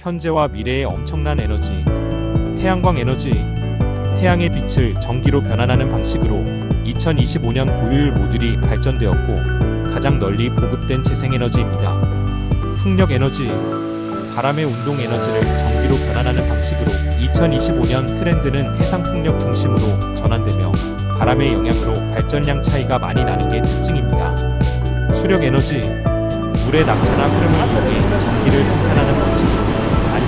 현재와 미래의 엄청난 에너지. 태양광 에너지. 태양의 빛을 전기로 변환하는 방식으로 2025년 고효율 모듈이 발전되었고 가장 널리 보급된 재생에너지입니다. 풍력 에너지. 바람의 운동 에너지를 전기로 변환하는 방식으로 2025년 트렌드는 해상 풍력 중심으로 전환되며 바람의 영향으로 발전량 차이가 많이 나는 게 특징입니다. 수력 에너지. 물의 낙차나 흐름을 이용해 전기를 생산하는 방식으로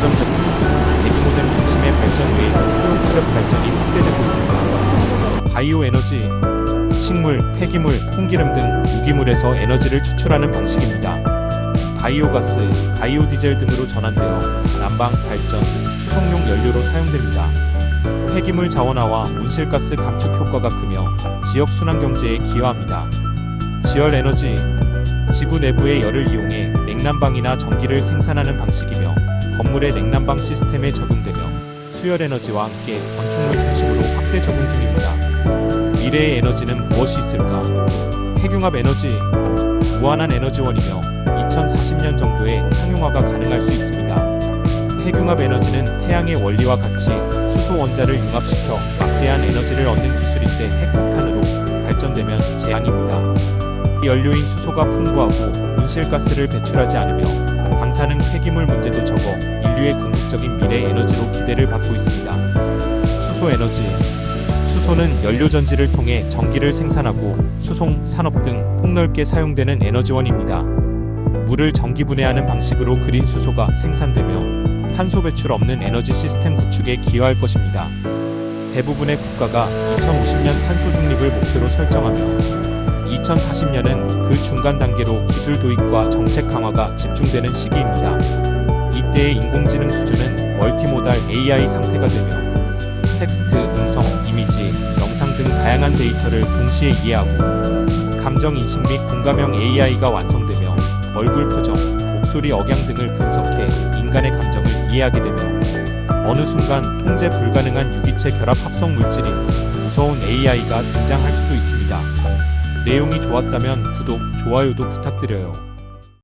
안정적이고 대규모된 중심의 발전 외에 소형 수력 발전이 확대되고 있습니다. 바이오 에너지. 식물, 폐기물, 콩기름 등 유기물에서 에너지를 추출하는 방식입니다. 바이오가스, 바이오디젤 등으로 전환되어 난방, 발전, 수송용 연료로 사용됩니다. 폐기물 자원화와 온실가스 감축 효과가 크며 지역 순환 경제에 기여합니다. 지열 에너지 지구 내부의 열을 이용해 냉난방이나 전기를 생산하는 방식이며 건물의 냉난방 시스템에 적용되며 수열 에너지와 함께 건축물 중심으로 확대 적용 중입니다. 미래의 에너지는 무엇이 있을까? 핵융합 에너지 무한한 에너지원이며 2040년 정도에 상용화가 가능할 수 있습니다. 핵융합 에너지는 태양의 원리와 같이 수소 원자를 융합시켜 막대한 에너지를 얻는 기술인데 핵폭탄으로 발전되면 재앙입니다. 연료인 수소가 풍부하고 온실가스를 배출하지 않으며 방사능 폐기물 문제도 적어 인류의 궁극적인 미래 에너지로 기대를 받고 있습니다. 수소 에너지 수소는 연료 전지를 통해 전기를 생산하고 수송, 산업 등 폭넓게 사용되는 에너지원입니다. 물을 전기 분해하는 방식으로 그린 수소가 생산되며 탄소 배출 없는 에너지 시스템 구축에 기여할 것입니다. 대부분의 국가가 2050년 탄소 중립을 목표로 설정하며 2040년은 그 중간 단계로 기술 도입과 정책 강화가 집중되는 시기입니다. 이때의 인공지능 수준은 멀티모달 AI 상태가 되며 텍스트, 음성, 이미지, 영상 등 다양한 데이터를 동시에 이해하고 감정 인식 및 공감형 AI가 완성되며 얼굴 표정, 목소리 억양 등을 분석해 인간의 감정을 이해하게 되며 어느 순간 통제 불가능한 유기체 결합 합성 물질인 무서운 AI가 등장할 수도 있습니다. 내용이 좋았다면 구독, 좋아요도 부탁드려요.